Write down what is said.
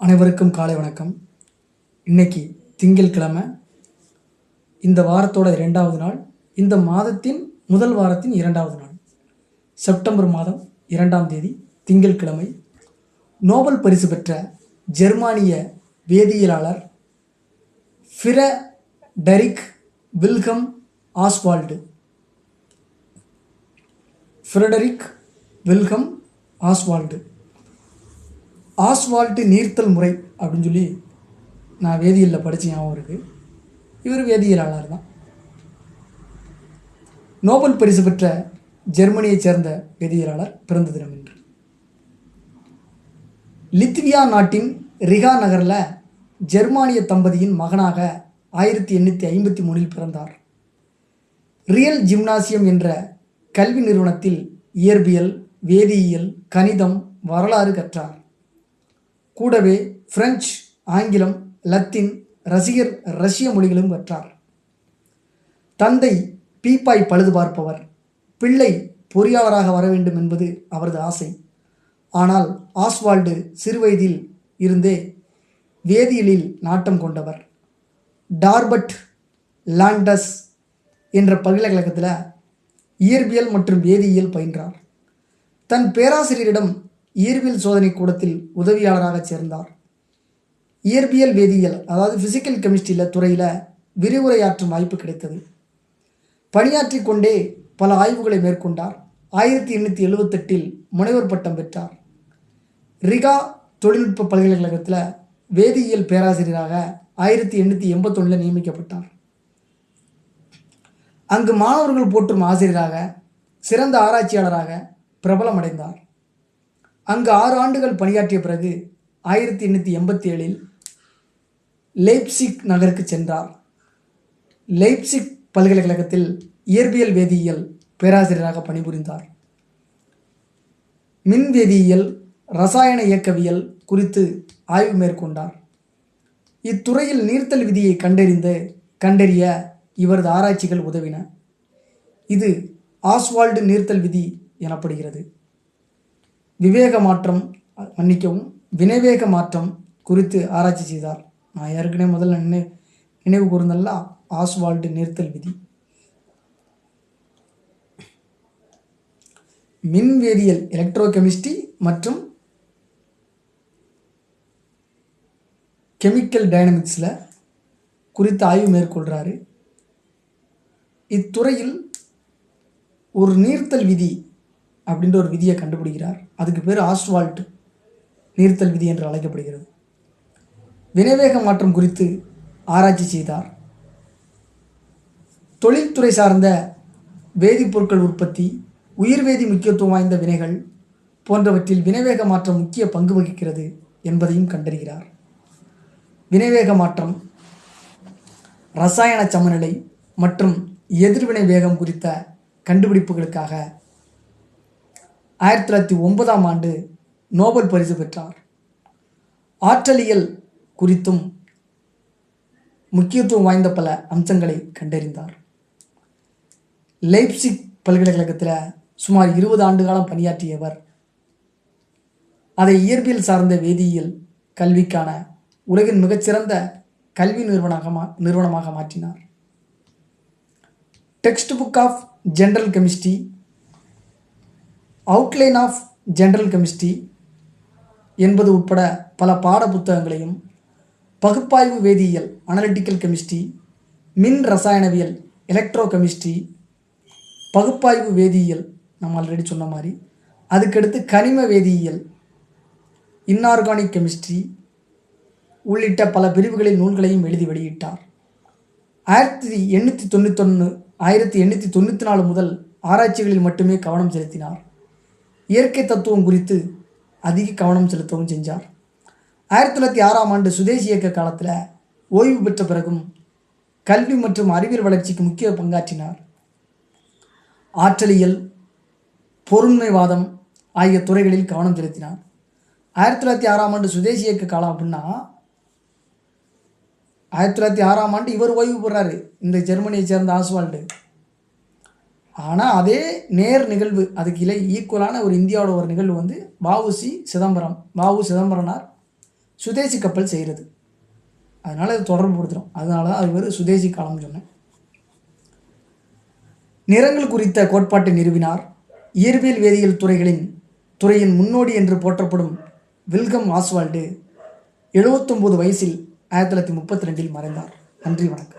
அனைவருக்கும் காலை வணக்கம். இன்னைக்கு திங்கட்கிழமை இந்த வாரத்தோட இரண்டாவது நாள். இந்த மாதத்தின் முதல் வாரத்தின் இரண்டாவது நாள். செப்டம்பர் மாதம் இரண்டாம் தேதி திங்கட்கிழமை நோபல் பரிசு பெற்ற ஜெர்மானிய வேதியியலாளர் ஃபிரடரிக் Wilhelm Ostwald. Friedrich Wilhelm Ostwald. Ostwald நீர்த்தல் முறை அப்படின்னு சொல்லி நான் வேதியியலில் படித்த ஞாபகம் இருக்குது இவர் வேதியியலாளர் தான். நோபல் பரிசு பெற்ற ஜெர்மனியைச் சேர்ந்த வேதியியலாளர் பிறந்த தினம் என்று லித்வியா நாட்டின் ரிகா நகரில் ஜெர்மானிய தம்பதியின் மகனாக ஆயிரத்தி எண்ணூற்றி ஐம்பத்தி மூணில் பிறந்தார். ரியல் ஜிம்னாசியம் என்ற கல்வி நிறுவனத்தில் இயற்பியல் வேதியியல் கணிதம் வரலாறு கற்றார். கூடவே பிரெஞ்சு ஆங்கிலம் லத்தீன் ரசிகர் ரஷ்ய மொழிகளும் கற்றார் தந்தை பீப்பாய் பழுது பார்ப்பவர். பிள்ளை பொறியாளராக வர வேண்டும் என்பது அவரது ஆசை. ஆனால் ஆஸ்வால்டு சிறுவயதில் இருந்தே வேதியியலில் நாட்டம் கொண்டவர். டார்பட் லாண்டஸ் என்ற பல்கலைக்கழகத்தில் இயற்பியல் மற்றும் வேதியியல் பயின்றார். தன் பேராசிரியரிடம் இயற்பியல் சோதனை கூடத்தில் உதவியாளராக சேர்ந்தார். இயற்பியல் வேதியியல் அதாவது ஃபிசிக்கல் கெமிஸ்ட்ரியில் துறையில் விரிவுரையாற்றும் வாய்ப்பு கிடைத்தது. பணியாற்றிக் கொண்டே பல ஆய்வுகளை மேற்கொண்டார். ஆயிரத்தி எண்ணூற்றி எழுவத்தெட்டில் முனைவர் பட்டம் பெற்றார். ரிகா தொழில்நுட்ப பல்கலைக்கழகத்தில் வேதியியல் பேராசிரியராக ஆயிரத்தி எண்ணூற்றி எண்பத்தொன்னில் நியமிக்கப்பட்டார். அங்கு மாணவர்கள் போற்றும் ஆசிரியராக சிறந்த ஆராய்ச்சியாளராக பிரபலமடைந்தார். அங்கு ஆறு ஆண்டுகள் பணியாற்றிய பிறகு ஆயிரத்தி எண்ணூற்றி எண்பத்தி ஏழில் லேப்சிக் நகருக்கு சென்றார். லேப்சிக் பல்கலைக்கழகத்தில் இயற்பியல் வேதியியல் பேராசிரியராக பணிபுரிந்தார். மின் வேதியியல் ரசாயன இயக்கவியல் குறித்து ஆய்வு மேற்கொண்டார். இத்துறையில் நீர்த்தல் விதியை கண்டறிந்து கண்டறிய இவரது ஆராய்ச்சிகள் உதவின. இது ஆஸ்வால்டு நீர்த்தல் விதி எனப்படுகிறது. விவேக மாற்றம் மன்னிக்கவும் வினைவேக மாற்றம் குறித்து ஆராய்ச்சி செய்தார். நான் ஏற்கனவே முதல்ல நினை நினைவு கூர்ந்தல்ல ஆஸ்வால்டு நீர்த்தல் விதி. மின்வேதியியல் எலக்ட்ரோ கெமிஸ்ட்ரி மற்றும் கெமிக்கல் டைனமிக்ஸில் குறித்து ஆய்வு மேற்கொள்கிறாரு இத்துறையில் ஒரு நீர்த்தல் விதி அப்படின்ற ஒரு விதியை கண்டுபிடிக்கிறார். அதுக்கு பேர் ஆஸ்வால்ட் நீர்த்தல் விதி என்று அழைக்கப்படுகிறது. வினைவேக மாற்றம் குறித்து ஆராய்ச்சி செய்தார். தொழில்துறை சார்ந்த வேதிப்பொருட்கள் உற்பத்தி உயிர்வேதி முக்கியத்துவம் வாய்ந்த வினைகள் போன்றவற்றில் வினைவேக மாற்றம் முக்கிய பங்கு வகிக்கிறது என்பதையும் கண்டறிகிறார். வினைவேக மாற்றம் ரசாயன சமநிலை மற்றும் எதிர்வினை வேகம் குறித்த கண்டுபிடிப்புகளுக்காக ஆயிரத்தி தொள்ளாயிரத்தி ஒன்பதாம் ஆண்டு நோபல் பரிசு பெற்றார். ஆற்றலியல் குறித்தும் முக்கியத்துவம் வாய்ந்த பல அம்சங்களை கண்டறிந்தார். லைப்சிக் பல்கலைக்கழகத்தில் சுமார் இருபது ஆண்டு காலம் பணியாற்றியவர் அதை இயற்பியல் சார்ந்த வேதியியல் கல்விக்கான உலகின் மிகச்சிறந்த கல்வி நிறுவனமாக மா நிறுவனமாக மாற்றினார். Textbook of general chemistry outline of general chemistry என்பது உட்பட பல பாட புத்தகங்களையும் பகுப்பாய்வு வேதியியல் அனலிட்டிக்கல் கெமிஸ்ட்ரி மின் ரசாயனவியல் எலக்ட்ரோ கெமிஸ்ட்ரி பகுப்பாய்வு வேதியியல் நம்ம ஆல்ரெடி சொன்ன மாதிரி. அதுக்கடுத்து கனிம வேதியியல் இன்ஆர்கானிக் கெமிஸ்ட்ரி உள்ளிட்ட பல பிரிவுகளில் நூல்களையும் எழுதி வெளியிட்டார். ஆயிரத்தி எண்ணூற்றி தொண்ணூத்தொன்று ஆயிரத்தி எண்ணூற்றி தொண்ணூற்றி நாலு முதல் ஆராய்ச்சிகளில் மட்டுமே கவனம் செலுத்தினார். இயற்கை தத்துவம் குறித்து அதிக கவனம் செலுத்தவும் செஞ்சார். ஆயிரத்தி தொள்ளாயிரத்தி ஆறாம் ஆண்டு சுதேசி இயக்க காலத்தில் ஓய்வு பெற்ற பிறகும் கல்வி மற்றும் அறிவியல் வளர்ச்சிக்கு முக்கிய பங்காற்றினார். ஆற்றலியல் பொருண்மைவாதம் ஆகிய துறைகளில் கவனம் செலுத்தினார். ஆயிரத்தி தொள்ளாயிரத்தி ஆறாம் ஆண்டு சுதேசி இயக்க காலம் அப்படின்னா ஆயிரத்தி தொள்ளாயிரத்தி ஆறாம் ஆண்டு இவர் ஓய்வு பெறாரு. இந்த ஜெர்மனியை சேர்ந்த ஆஸ்வால்டு. ஆனால் அதே நேர் நிகழ்வு அதுக்கு இலை ஈக்குவலான ஒரு இந்தியாவோட ஒரு நிகழ்வு வந்து வஉசி சிதம்பரம். வஉ சிதம்பரனார் சுதேசி கப்பல் செய்கிறது. அதனால் அது தொடர்பு படுத்துகிறோம் அதனால தான் அது பேர் சுதேசி காலம்னு சொன்னேன். நிறங்கள் குறித்த கோட்பாட்டை நிறுவினார். இயற்பியல் வேதியியல் துறைகளின் துறையின் முன்னோடி என்று போற்றப்படும் வில்கம் ஆஸ்வால்டு எழுபத்தொம்போது வயசில் ஆயிரத்தி தொள்ளாயிரத்தி முப்பத்தி ரெண்டில் மறைந்தார். நன்றி வணக்கம்.